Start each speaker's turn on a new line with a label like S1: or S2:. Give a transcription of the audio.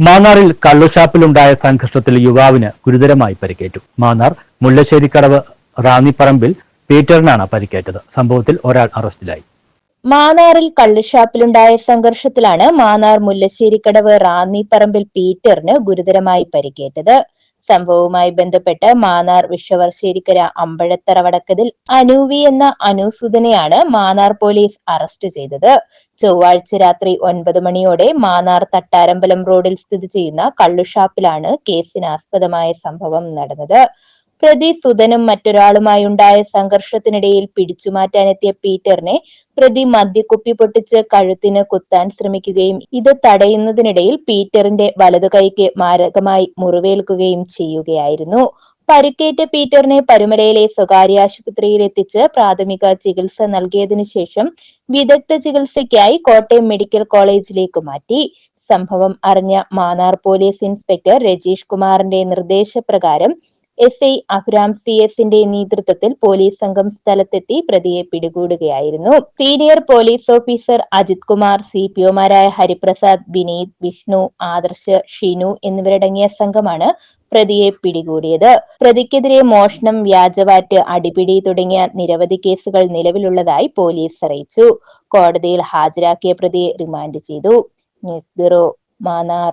S1: മാന്നാറിൽ കള്ളുഷാപ്പിലുണ്ടായ സംഘർഷത്തിൽ യുവാവിന് ഗുരുതരമായി പരിക്കേറ്റു. മാന്നാർ മുല്ലശ്ശേരിക്കടവ് റാന്നിപ്പറമ്പിൽ പീറ്ററിനാണ് പരിക്കേറ്റത്. സംഭവത്തിൽ ഒരാൾ അറസ്റ്റിലായി.
S2: മാന്നാറിൽ കള്ളുഷാപ്പിലുണ്ടായ സംഘർഷത്തിലാണ് മാന്നാർ മുല്ലശ്ശേരിക്കടവ് റാന്നിപ്പറമ്പിൽ പീറ്ററിന് ഗുരുതരമായി പരിക്കേറ്റത്. സംഭവവുമായി ബന്ധപ്പെട്ട് മാന്നാർ വിഷവർശ്ശേരിക്കര അമ്പഴത്തറ വടക്കതിൽ അനൂവി എന്ന അനുസുതനെയാണ് മാന്നാർ പോലീസ് അറസ്റ്റ് ചെയ്തത്. ചൊവ്വാഴ്ച രാത്രി ഒൻപത് മണിയോടെ മാന്നാർ തട്ടാരമ്പലം റോഡിൽ സ്ഥിതി ചെയ്യുന്ന കള്ളുഷാപ്പിലാണ് കേസിനാസ്പദമായ സംഭവം നടന്നത്. പ്രതി സുധനും മറ്റൊരാളുമായി ഉണ്ടായ സംഘർഷത്തിനിടയിൽ പിടിച്ചുമാറ്റാനെത്തിയ പീറ്ററിനെ പ്രതി മദ്യക്കുപ്പി പൊട്ടിച്ച് കഴുത്തിന് കുത്താൻ ശ്രമിക്കുകയും ഇത് തടയുന്നതിനിടയിൽ പീറ്ററിന്റെ വലതു കൈക്ക് മാരകമായി മുറിവേൽക്കുകയും ചെയ്യുകയായിരുന്നു. പരിക്കേറ്റ പീറ്ററിനെ പരുമലയിലെ സ്വകാര്യ ആശുപത്രിയിൽ എത്തിച്ച് പ്രാഥമിക ചികിത്സ നൽകിയതിനു ശേഷം വിദഗ്ധ ചികിത്സയ്ക്കായി കോട്ടയം മെഡിക്കൽ കോളേജിലേക്ക് മാറ്റി. സംഭവം അറിഞ്ഞ മാന്നാർ പോലീസ് ഇൻസ്പെക്ടർ രജീഷ് കുമാറിന്റെ നിർദ്ദേശപ്രകാരം എസ് ഐ അഹ്റാം സി എസിന്റെ നേതൃത്വത്തിൽ പോലീസ് സംഘം സ്ഥലത്തെത്തി പ്രതിയെ പിടികൂടുകയായിരുന്നു. Senior police officer Ajith Kumar C P ഒമാരായ Hariprasad Vineeth Vishnu Adarsh Shinu എന്നിവരടങ്ങിയ സംഘമാണ് പ്രതിയെ പിടികൂടിയത്. പ്രതിക്കെതിരെ മോഷണം വ്യാജവാറ്റ് അടിപിടി തുടങ്ങിയ നിരവധി കേസുകൾ നിലവിലുള്ളതായി പോലീസ് അറിയിച്ചു. കോടതിയിൽ ഹാജരാക്കിയ പ്രതിയെ റിമാൻഡ് ചെയ്തു. News bureau Mannar.